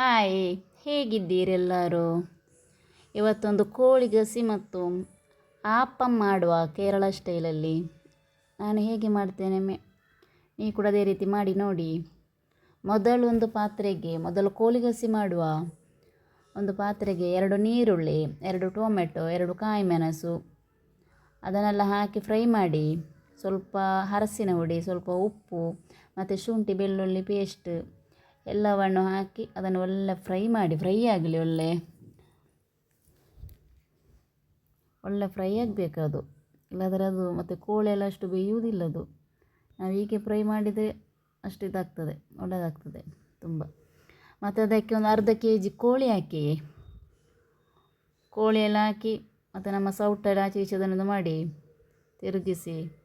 Hi ಹೇಗಿದ್ದೀರೆಲ್ಲರೂ ಇವತ್ತೊಂದು ಕೋಳಿ ಗಸಿ ಮತ್ತು ಆಪಂ ಮಾಡುವ ಕೇರಳ ಸ್ಟೈಲಲ್ಲಿ. ನಾನು ಹೇಗೆ ಮಾಡ್ತೇನೆ ಮೆ, ನೀವು ಕೂಡ ಅದೇ ರೀತಿ ಮಾಡಿ ನೋಡಿ. ಮೊದಲು ಒಂದು ಪಾತ್ರೆಗೆ, ಮೊದಲು ಕೋಳಿ ಗಸಿ ಮಾಡುವ. ಒಂದು ಪಾತ್ರೆಗೆ ಎರಡು ನೀರುಳ್ಳಿ, ಎರಡು ಟೊಮೆಟೊ, ಎರಡು ಕಾಯಿ ಮೆಣಸು. ಅದನ್ನೆಲ್ಲ ಹಾಕಿ ಫ್ರೈ ಮಾಡಿ, ಸ್ವಲ್ಪ ಹರಸಿನ ಹುಡಿ, ಸ್ವಲ್ಪ ಉಪ್ಪು, ಮತ್ತು ಶುಂಠಿ ಬೆಳ್ಳುಳ್ಳಿ ಪೇಸ್ಟ್ ಎಲ್ಲವನ್ನು ಹಾಕಿ ಅದನ್ನು ಒಳ್ಳೆ ಫ್ರೈ ಮಾಡಿ, ಫ್ರೈ ಆಗಲಿ ಒಳ್ಳೆ. ಒಳ್ಳೆ ಫ್ರೈ ಆಗಬೇಕು ಅದು. ಇಲ್ಲದ್ರೆ ಅದು ಮತ್ತು ಕೋಳಿ ಎಲ್ಲ ಅಷ್ಟು ಬೇಯುವುದಿಲ್ಲ ಅದು. ನಾವು ಹೀಗೆ ಫ್ರೈ ಮಾಡಿದರೆ ಅಷ್ಟು ಇದಾಗ್ತದೆ ಒಳ್ಳೆಯದಾಗ್ತದೆ ತುಂಬ. ಮತ್ತು ಅದಕ್ಕೆ ಒಂದು ಅರ್ಧ ಕೆ ಜಿ ಕೋಳಿ ಹಾಕಿ. ಕೋಳಿ ಹಾಕಿ ಮತ್ತು ನಮ್ಮ ಸೌಟೆಲ್ಲ ಆಚೆ ಈಚೆ ಅದನ್ನು ಮಾಡಿ ತಿರುಗಿಸಿ.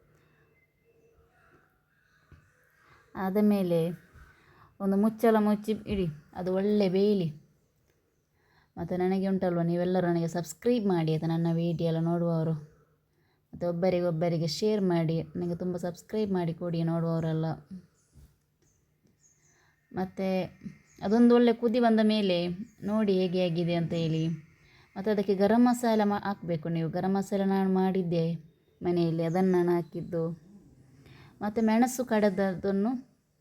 ಆದ ಮೇಲೆ ಒಂದು ಮುಚ್ಚಲ ಮುಚ್ಚಿ ಇಡಿ, ಅದು ಒಳ್ಳೆ ಬೇಯಲಿ. ಮತ್ತು ನನಗೆ ಉಂಟಲ್ವ, ನೀವೆಲ್ಲರೂ ನನಗೆ ಸಬ್ಸ್ಕ್ರೈಬ್ ಮಾಡಿ ಅದು ನನ್ನ ವಿಡಿಯೋ ಎಲ್ಲ ನೋಡುವವರು. ಮತ್ತು ಒಬ್ಬರಿಗೊಬ್ಬರಿಗೆ ಶೇರ್ ಮಾಡಿ ನನಗೆ ತುಂಬ ಸಬ್ಸ್ಕ್ರೈಬ್ ಮಾಡಿ ಕೊಡಿ ನೋಡುವವರೆಲ್ಲ. ಮತ್ತು ಅದೊಂದು ಒಳ್ಳೆ ಕುದಿ ಬಂದ ಮೇಲೆ ನೋಡಿ ಹೇಗೆ ಆಗಿದೆ ಅಂತ ಹೇಳಿ. ಮತ್ತು ಅದಕ್ಕೆ ಗರಂ ಮಸಾಲ ಮಾ ಹಾಕಬೇಕು ನೀವು. ಗರಂ ಮಸಾಲ ನಾನು ಮಾಡಿದ್ದೆ ಮನೆಯಲ್ಲಿ, ಅದನ್ನು ನಾನು ಹಾಕಿದ್ದು. ಮತ್ತು ಮೆಣಸು ಕಡೆದದ್ದನ್ನು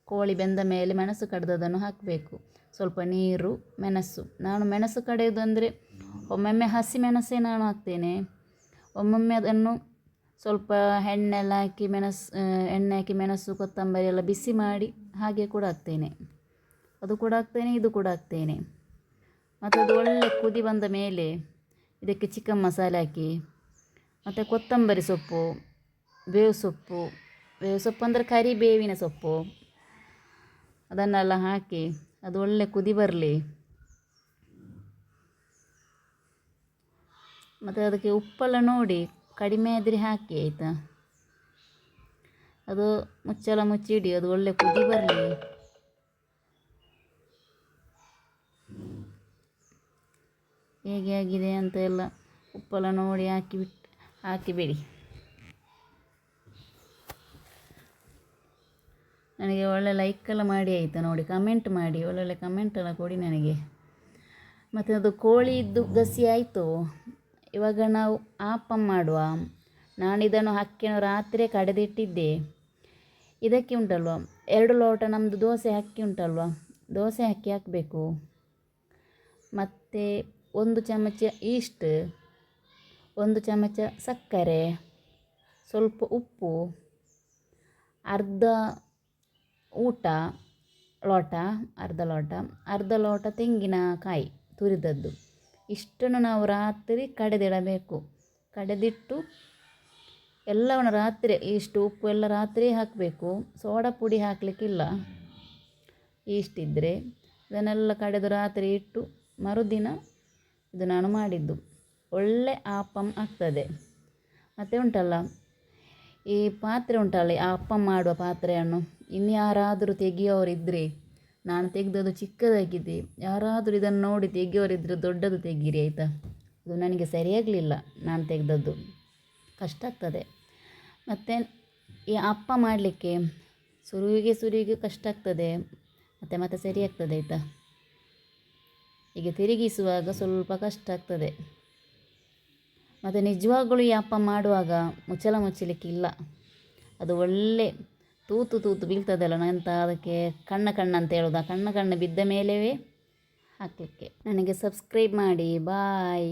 ಕೋಳಿ ಬೆಂದ ಮೇಲೆ ಮೆಣಸು ಕಡ್ದದನ್ನು ಹಾಕಬೇಕು. ಸ್ವಲ್ಪ ನೀರು, ಮೆಣಸು. ನಾನು ಮೆಣಸು ಕಡೆಯೋದು ಅಂದರೆ ಒಮ್ಮೊಮ್ಮೆ ಹಸಿ ಮೆಣಸೇ ನಾನು ಹಾಕ್ತೇನೆ. ಒಮ್ಮೊಮ್ಮೆ ಅದನ್ನು ಸ್ವಲ್ಪ ಎಣ್ಣೆಲ್ಲ ಹಾಕಿ ಮೆಣಸು ಎಣ್ಣೆ ಹಾಕಿ ಮೆಣಸು, ಕೊತ್ತಂಬರಿ ಎಲ್ಲ ಬಿಸಿ ಮಾಡಿ ಹಾಗೆ ಕೂಡ ಹಾಕ್ತೇನೆ. ಅದು ಕೂಡ ಹಾಕ್ತೇನೆ, ಇದು ಕೂಡ ಹಾಕ್ತೇನೆ. ಮತ್ತು ಅದು ಒಳ್ಳೆ ಕುದಿ ಬಂದ ಮೇಲೆ ಇದಕ್ಕೆ ಚಿಕನ್ ಮಸಾಲೆ ಹಾಕಿ, ಮತ್ತು ಕೊತ್ತಂಬರಿ ಸೊಪ್ಪು, ಬೇವು ಸೊಪ್ಪು ಬೇವು ಸೊಪ್ಪು ಅಂದರೆ ಕರಿಬೇವಿನ ಸೊಪ್ಪು. ಅದನ್ನೆಲ್ಲ ಹಾಕಿ, ಅದು ಒಳ್ಳೆ ಕುದಿ ಬರಲಿ. ಮತ್ತು ಅದಕ್ಕೆ ಉಪ್ಪೆಲ್ಲ ನೋಡಿ ಕಡಿಮೆ ಆದರೆ ಹಾಕಿ, ಆಯಿತಾ? ಅದು ಮುಚ್ಚಲ ಮುಚ್ಚಿಡಿ ಅದು ಒಳ್ಳೆ ಕುದಿ ಬರಲಿ. ಹೇಗೆ ಆಗಿದೆ ಅಂತ ಎಲ್ಲ ಉಪ್ಪೆಲ್ಲ ನೋಡಿ ಹಾಕಿ ಬಿಟ್ಟು ಹಾಕಿಬಿಡಿ. ನನಗೆ ಒಳ್ಳೆ ಎಲ್ಲ ಮಾಡಿ ಆಯಿತಾ ನೋಡಿ ಕಮೆಂಟ್ ಮಾಡಿ ಒಳ್ಳೊಳ್ಳೆ ಕಮೆಂಟೆಲ್ಲ ಕೊಡಿ ನನಗೆ. ಮತ್ತು ಅದು ಕೋಳಿದ್ದು ಗಸಿ ಆಯಿತು. ಇವಾಗ ನಾವು ಆಪಂ ಮಾಡುವ. ನಾನಿದನ್ನು ಹಕ್ಕಿನ ರಾತ್ರಿ ಕಡೆದಿಟ್ಟಿದ್ದೆ. ಇದಕ್ಕೆ ಉಂಟಲ್ವ? ಎರಡು ಲೋಟ ನಮ್ಮದು ದೋಸೆ ಅಕ್ಕಿ ಉಂಟಲ್ವ? ದೋಸೆ ಅಕ್ಕಿ ಹಾಕಬೇಕು. ಮತ್ತು ಒಂದು ಚಮಚ ಈಸ್ಟ್ ಒಂದು ಚಮಚ ಸಕ್ಕರೆ, ಸ್ವಲ್ಪ ಉಪ್ಪು, ಅರ್ಧ ಊಟ, ಲೋಟ, ಅರ್ಧ ಲೋಟ. ಅರ್ಧ ಲೋಟ ತೆಂಗಿನಕಾಯಿ ತುರಿದದ್ದು. ಇಷ್ಟನ್ನು ನಾವು ರಾತ್ರಿ ಕಡೆದಿಡಬೇಕು. ಕಡೆದಿಟ್ಟು ಎಲ್ಲವನ್ನು ರಾತ್ರಿ, ಇಷ್ಟು ಉಪ್ಪು ಎಲ್ಲ ರಾತ್ರಿ ಹಾಕಬೇಕು. ಸೋಡಾ ಪುಡಿ ಹಾಕಲಿಕ್ಕಿಲ್ಲ. ಇಷ್ಟಿದ್ದರೆ ಇದನ್ನೆಲ್ಲ ಕಡೆದು ರಾತ್ರಿ ಇಟ್ಟು ಮರುದಿನ ಇದು ನಾನು ಮಾಡಿದ್ದು. ಒಳ್ಳೆ ಆಪಂ ಆಗ್ತದೆ. ಮತ್ತು ಉಂಟಲ್ಲ? ಈ ಪಾತ್ರೆ ಉಂಟಲ್ಲ, ಈ ಅಪ್ಪಂ ಮಾಡುವ ಪಾತ್ರೆಯನ್ನು? ಇನ್ಯಾರಾದರೂ ತೆಗೆಯೋರಿದ್ದರೆ ನಾನು ತೆಗೆದದ್ದು ಚಿಕ್ಕದಾಗಿದೆ. ಯಾರಾದರೂ ಇದನ್ನು ನೋಡಿ ತೆಗೆಯೋರಿದ್ದರೆ ದೊಡ್ಡದು ತೆಗೀರಿ, ಆಯಿತಾ? ಅದು ನನಗೆ ಸರಿಯಾಗಲಿಲ್ಲ, ನಾನು ತೆಗೆದದ್ದು. ಕಷ್ಟ ಆಗ್ತದೆ. ಮತ್ತು ಈ ಅಪ್ಪ ಮಾಡಲಿಕ್ಕೆ ಸುರುವಿಗೆ ಸುರುವಿಗೆ ಕಷ್ಟ ಆಗ್ತದೆ. ಮತ್ತು ಮತ್ತೆ ಸರಿ ಆಗ್ತದೆ ಆಯಿತಾ? ಹೀಗೆ ತಿರುಗಿಸುವಾಗ ಸ್ವಲ್ಪ ಕಷ್ಟ ಆಗ್ತದೆ. ಮತ್ತು ನಿಜವಾಗಲೂ ಈ ಅಪ್ಪ ಮಾಡುವಾಗ ಮುಚ್ಚಲ ಮುಚ್ಚಲಿಕ್ಕಿಲ್ಲ. ಅದು ಒಳ್ಳೆ ತೂತು ತೂತು ಬೀಳ್ತದಲ್ಲ ನಂತ ಅದಕ್ಕೆ ಕಣ್ಣ ಕಣ್ಣು ಅಂತ ಹೇಳೋದು. ಆ ಕಣ್ಣ ಕಣ್ಣು ಬಿದ್ದ ಮೇಲೆಯೇ ಹಾಕಲಿಕ್ಕೆ. ನನಗೆ ಸಬ್ಸ್ಕ್ರೈಬ್ ಮಾಡಿ ಬಾಯ್